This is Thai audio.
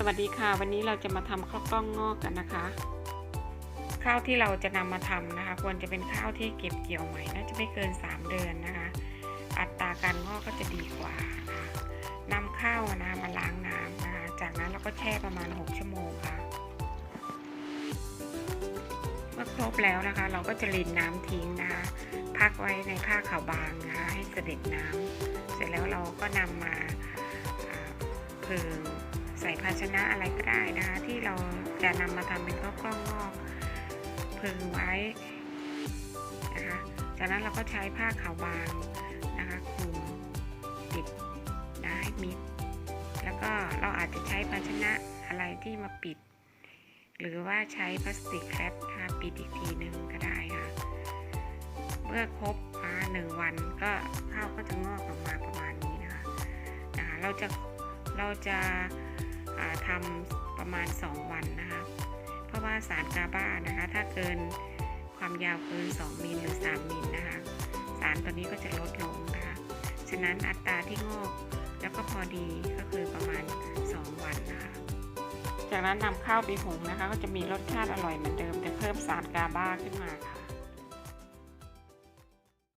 สวัสดีค่ะวันนี้เราจะมาทำข้าวกล้องงอกกันนะคะ ข้าวที่เราจะนำมาทำนะคะ ควรจะเป็นข้าวที่เก็บเกี่ยวใหม่น่าจะไม่เกิน 3 เดือนนะคะ อัตราการงอกก็จะดีกว่านำข้าวนะมาล้างน้ำนะคะจากนั้นเราก็แช่ประมาณ 6 ชั่วโมงค่ะ เมื่อครบแล้วนะคะ เราก็จะรินน้ำทิ้งนะคะพักไว้ในผ้าขาวบางนะคะให้เสด็จน้ำเสร็จแล้วเราก็นำมาอ่าผึ่ง ใส่ภาชนะอะไรก็ได้นะคะ ที่เราจะนำมาทำเป็นข้าวกล้องงอกผึ่งไว้นะคะ จากนั้นเราก็ใช้ผ้าขาวบางนะคะคลุมปิดนะให้มิด แล้วก็เราอาจจะใช้ภาชนะอะไรที่มาปิด หรือว่าใช้พลาสติกแรปนะคะปิดอีกทีหนึ่งก็ได้ค่ะ เมื่อครบหนึ่งวันก็ข้าวก็จะงอกออกมาประมาณนี้นะคะนะคะเราจะเราจะ ทำประมาณ 2 วันนะคะ เพราะว่าสารกาบ้านะคะ ถ้าเกินความยาวเกิน 2 มิลหรือ 3 มิลนะคะ สารตัวนี้ก็จะลดลงนะคะ ฉะนั้นอัตราที่งอกแล้วก็พอดีก็คือประมาณ 2 วันนะคะ จากนั้นนำข้าวไปหุงนะคะ ก็จะมีรสชาติอร่อยเหมือนเดิม แต่เพิ่มสารกาบ้าขึ้นมาค่ะ